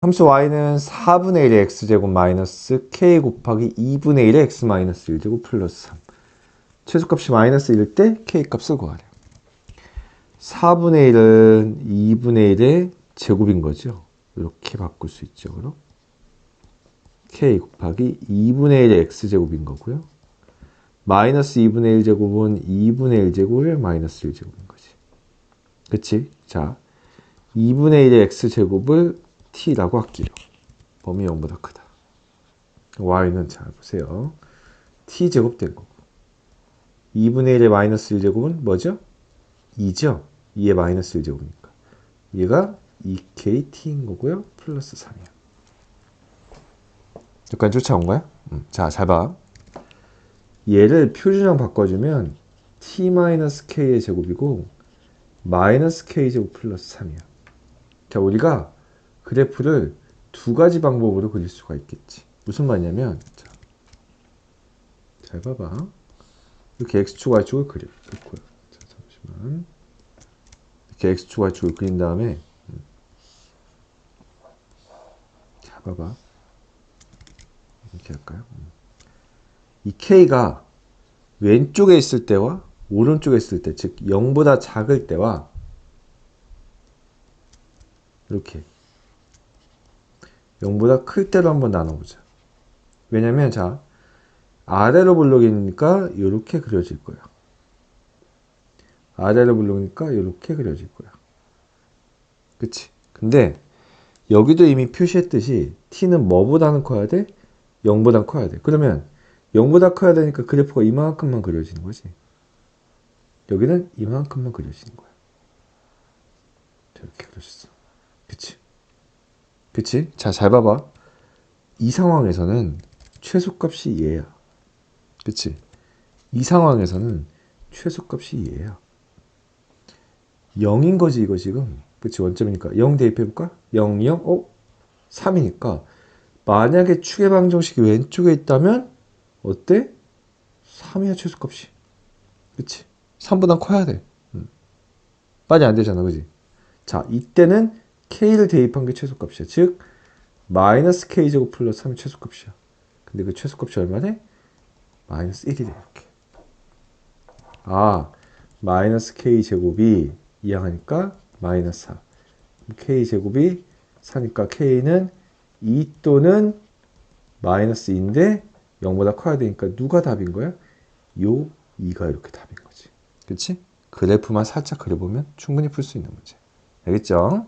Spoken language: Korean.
함수 y는 4분의 1의 x제곱 마이너스 k 곱하기 2분의 1의 x 마이너스 1제곱 플러스 3 최소값이 마이너스 1일 때 k 값을 구하래 4분의 1은 2분의 1의 제곱인 거죠. 이렇게 바꿀 수 있죠 그럼? k 곱하기 2분의 1의 x제곱인 거고요. 마이너스 2분의 1제곱은 2분의 1제곱의 마이너스 1제곱인 거지. 그치? 자 2분의 1의 x제곱을 t라고 할게요. 범위 0보다 크다. y는 잘 보세요. t제곱 된 거고. 2분의 1의 마이너스 1제곱은 뭐죠? 2죠? 2의 마이너스 1제곱이니까. 얘가 2kt인 거고요. 플러스 3이야. 여기까지 쫓아온 거야? 음, 자, 잘 봐. 얘를 표준형 바꿔주면 t-k의 제곱이고 마이너스 k제곱 플러스 3이야. 자, 우리가 그래프를 두 가지 방법으로 그릴 수가 있겠지. 무슨 말이냐면, 자, 잘 봐봐. 이렇게 x축, y축을 그려. 좋고요. 자, 잠시만. 이렇게 x축, y축을 그린 다음에, 음. 자, 봐봐. 이렇게 할까요? 음. 이 k가 왼쪽에 있을 때와 오른쪽에 있을 때, 즉 0보다 작을 때와 이렇게 0보다 클 때로 한번 나눠보자. 왜냐면 자 아래로 블록이니까 이렇게 그려질 거야. 아래로 블록이니까 이렇게 그려질 거야. 그치? 근데 여기도 이미 표시했듯이 t는 뭐보다는 커야 돼? 0보다 커야 돼. 그러면 0보다 커야 되니까 그래프가 이만큼만 그려지는 거지. 여기는 이만큼만 그려지는 거야. 이렇게 그려졌어. 그치? 그치? 자, 잘 봐봐. 이 상황에서는 최소값이 얘야. 그치? 이 상황에서는 최소값이 얘야. 0인 거지, 이거 지금. 그치? 원점이니까. 0 대입해볼까? 0, 0, 어? 3이니까. 만약에 축의 방정식이 왼쪽에 있다면, 어때? 3이야, 최소값이. 그치? 3보다 커야 돼. 음. 빨리 안 되잖아, 그지? 자, 이때는 k를 대입한 게 최소값이야. 즉 마이너스 k제곱 플러스 3이 최소값이야. 근데 그 최소값이 얼마네? 마이너스 1이래 이렇게. 아 마이너스 k제곱이 이항하니까 마이너스 4. k제곱이 4니까 k는 2 또는 마이너스 2인데 0보다 커야 되니까 누가 답인 거야? 요 2가 이렇게 답인 거지. 그치? 그래프만 살짝 그려보면 충분히 풀 수 있는 문제. 알겠죠?